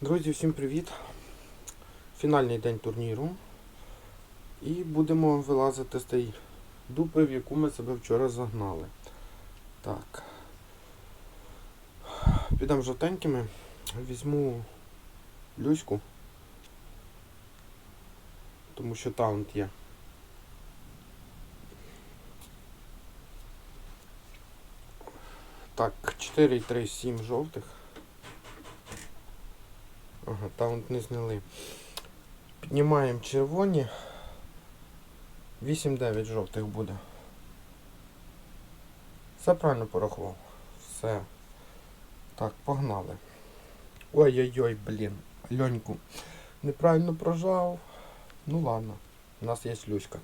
Друзі, всім привіт! Фінальний день турніру. І будемо вилазити з тієї дупи, в яку ми себе вчора загнали. Так. Підемо жовтенькими. Візьму Люську. Тому що таунт є. Так, 4, 3, 7 жовтих. Ага, таунт не зняли. Піднімаємо червоні. 8-9 жовтих буде. Все правильно порахував. Все. Так, погнали. Ой-ой-ой, блін. Льоньку. Неправильно прожав. Ну ладно. У нас є Люська.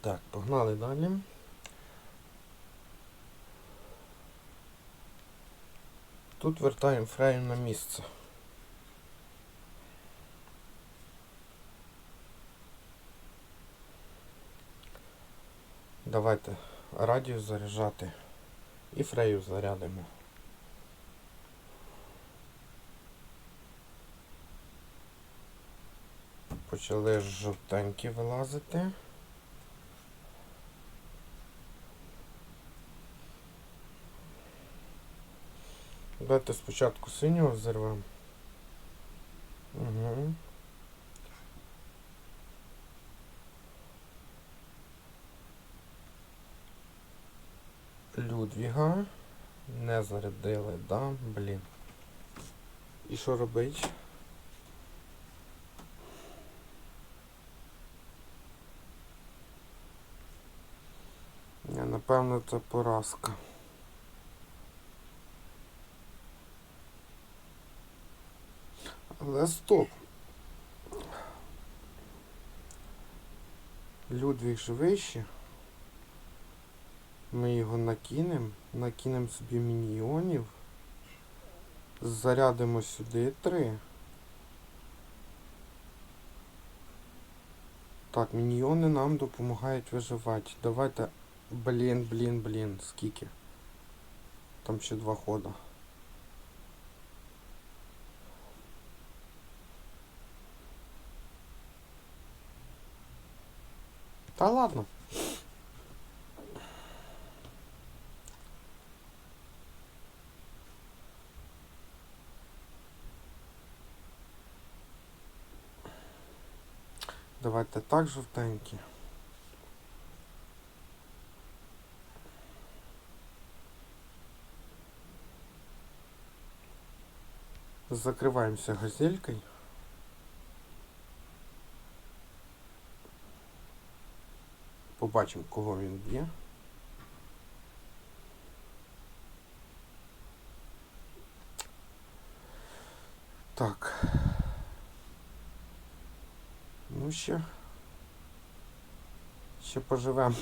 Так, погнали далі. Тут вертаємо фрею на місце. Давайте радіус заряджати і фрею зарядимо. Почали жовтенькі вилазити. Давайте спочатку синього зірвемо. Угу. Людвіга. Не зарядили, да? Блін. І що робить? Я, напевно, це поразка. Але стоп. Людвіг же вище. Ми його накинемо, накинемо собі міньйонів. Зарядимо сюди три. Так, міньйони нам допомагають виживати. Давайте. Блін, блін, блін, скільки? Там ще два хода. Та ладно. Давайте так жовтенькі. Закриваємося газелькою. Побачимо, кого він б'є. Так. Ну ще. Ще поживемо.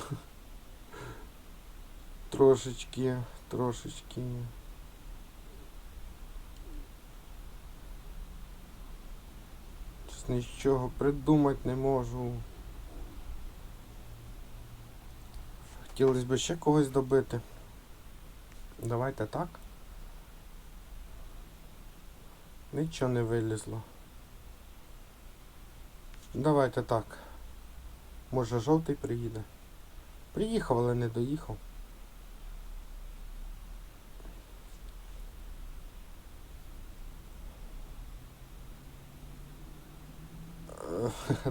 Трошечки, трошечки. Щось нічого придумати не можу. Хотілося б ще когось добити. Давайте так. Нічого не вилізло. Давайте так. Може жовтий приїде. Приїхав, але не доїхав.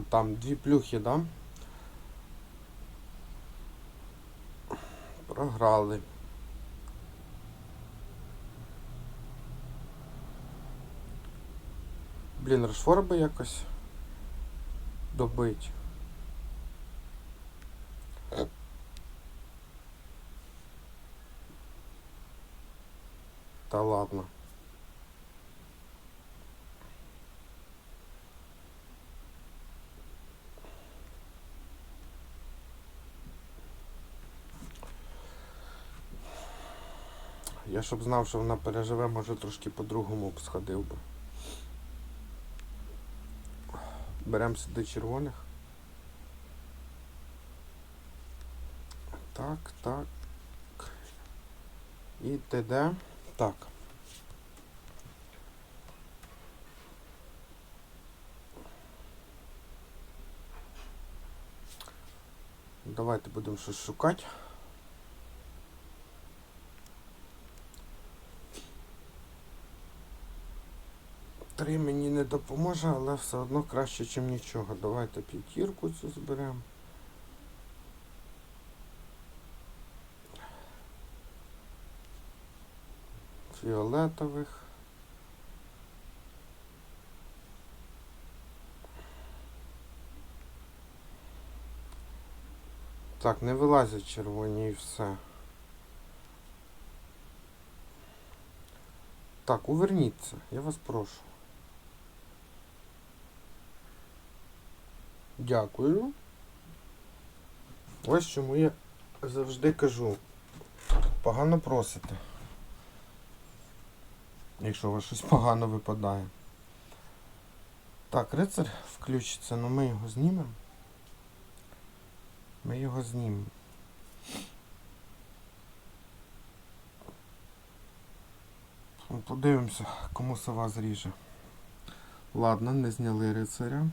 Там дві плюхи, да? Програли. Блін, Рошфор би якось добить. Та ладно. Я щоб знав, що вона переживе, може трошки по-другому б сходив би. Беремо сюди червоних. Так, так. І ТД. Так. Давайте будемо щось шукати. Три мені не допоможе, але все одно краще, ніж нічого. Давайте п'ятірку цю зберемо. Фіолетових. Так, не вилазять червоні і все. Так, уверніться, я вас прошу. Дякую. Ось чому я завжди кажу. Погано просите. Якщо у вас щось погано випадає. Так, рицар включиться, але ми його знімемо. Ми його знімемо. Ну, Подивимося, кому сова зріже. Ладно, не зняли рицаря.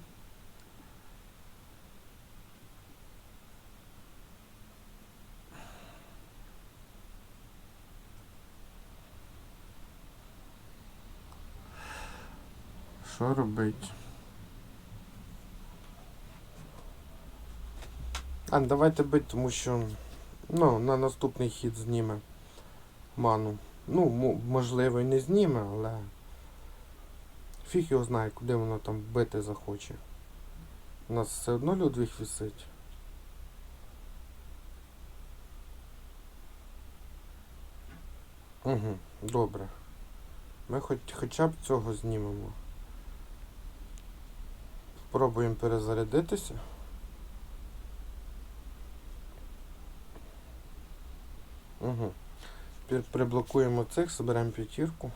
Що робить? А, давайте бить, тому що ну, на наступний хід зніме ману. Ну, можливо, і не зніме, але фіг його знає, куди воно там бити захоче. У нас все одно Людвіг висить. Угу, добре. Ми хоч, хоча б цього знімемо. Спробуємо перезарядитися. Угу. Приблокуємо цих, зберемо п'ятірку.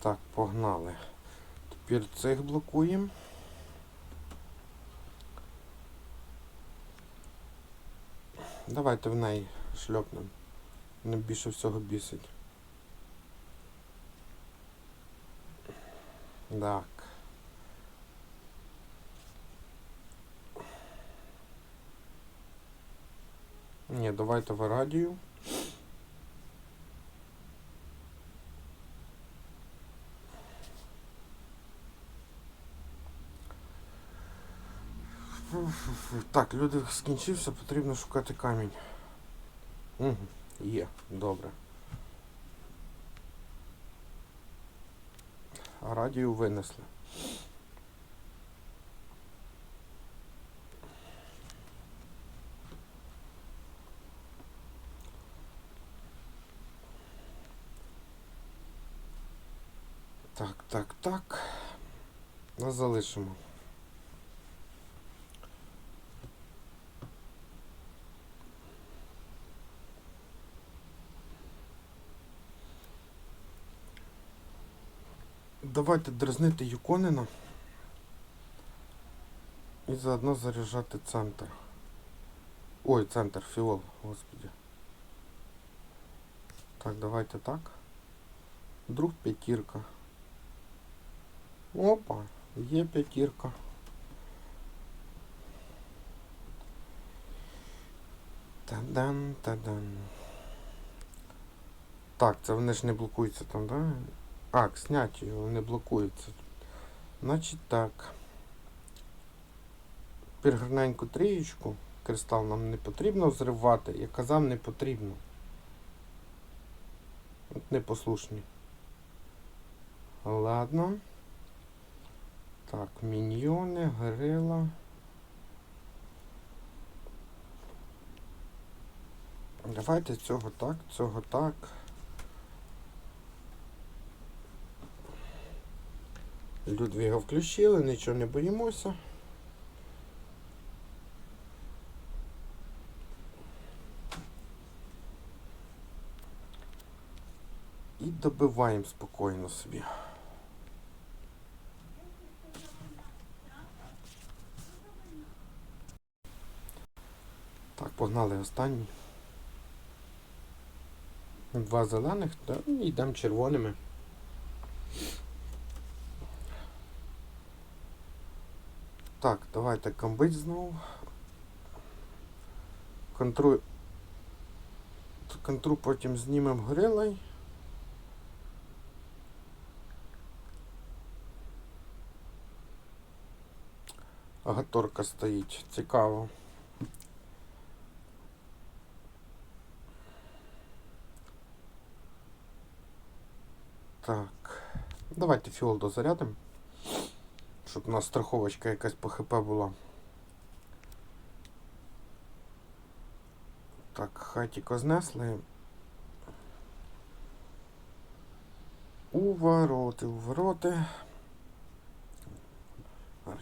Так, погнали. Тепер цих блокуємо. Давайте в неї шльопнемо. Не більше всього бісить. Так. Ні, давайте в радію. Так, люди скінчився, потрібно шукати камінь. Угу, є, добре. Радію винесли. Так, так, так. Нас залишимо. Давайте дразнити Юконина і заодно заряджати центр. Ой, центр, фіол, господи. Так, давайте так. Друг п'ятірка. Опа, є п'ятірка. Тадан, тадан. Так, це вони ж не блокуються там, да? А, зняті його не блокуються. Значить так. Гарненьку трієчку. Кристал нам не потрібно взривати. Я казав, не потрібно. От непослушні. Ладно. Так, міньйони, горила. Давайте цього так, цього так. Людвіга включили, нічого не боїмося. І добиваємо спокійно собі. Так, погнали останній. Два зелених, та йдемо червоними. Так, давайте комбить знову. Контру... Контру потім знімемо горилой. Агаторка стоїть. Цікаво. Так. Давайте фіол дозарядимо. Щоб у нас страховочка якась по ХП була. Так, хатіко знесли. У вороти, у вороти.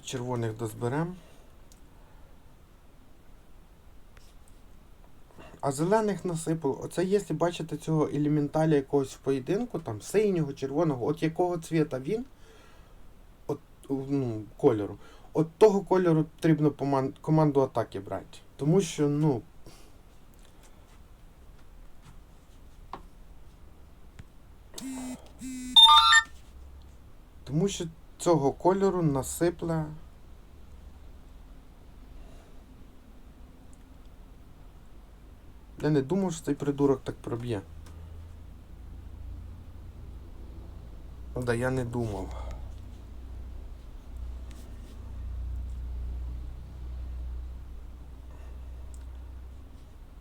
Червоних дозберем. А зелених насипало. Оце якщо бачите цього елементаля якогось в поєдинку, там синього, червоного, от якого цвіта він, ну, кольору, от того кольору потрібно команду атаки брати. Тому що, ну. Тому що цього кольору насипле. Я не думав, що цей придурок так проб'є. Да я не думав.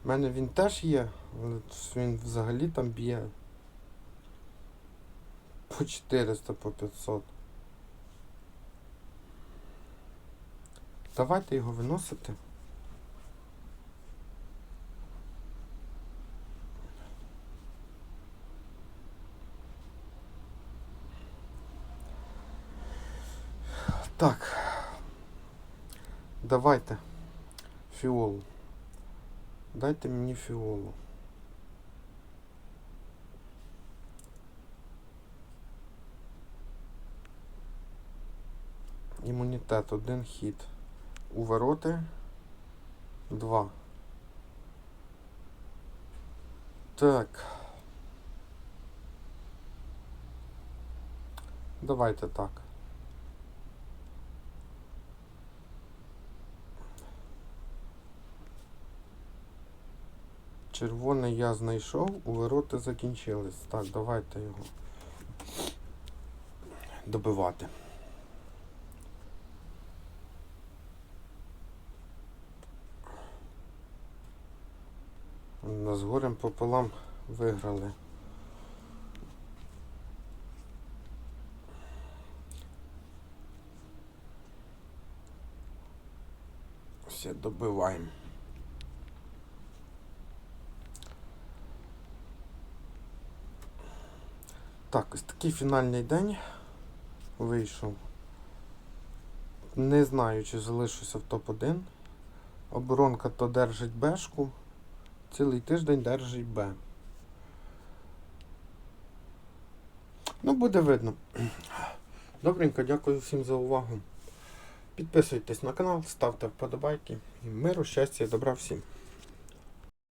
У мене він теж є, але він взагалі там б'є по 400, по 500. Давайте його виносити. Так. Давайте. Фіолу. Дайте мені фіолу. Імунітет один хід. У вороти два. Так. Давайте так. Червоний я знайшов, у ворота закінчились. Так, давайте його добивати. Нас горем пополам виграли. Все добиваємо. Так, ось такий фінальний день вийшов. Не знаю, чи залишуся в топ-1. Оборонка то держить Бешку. Цілий тиждень держить Б. Ну, буде видно. Добренько, дякую всім за увагу. Підписуйтесь на канал, ставте вподобайки. І миру, щастя добра всім.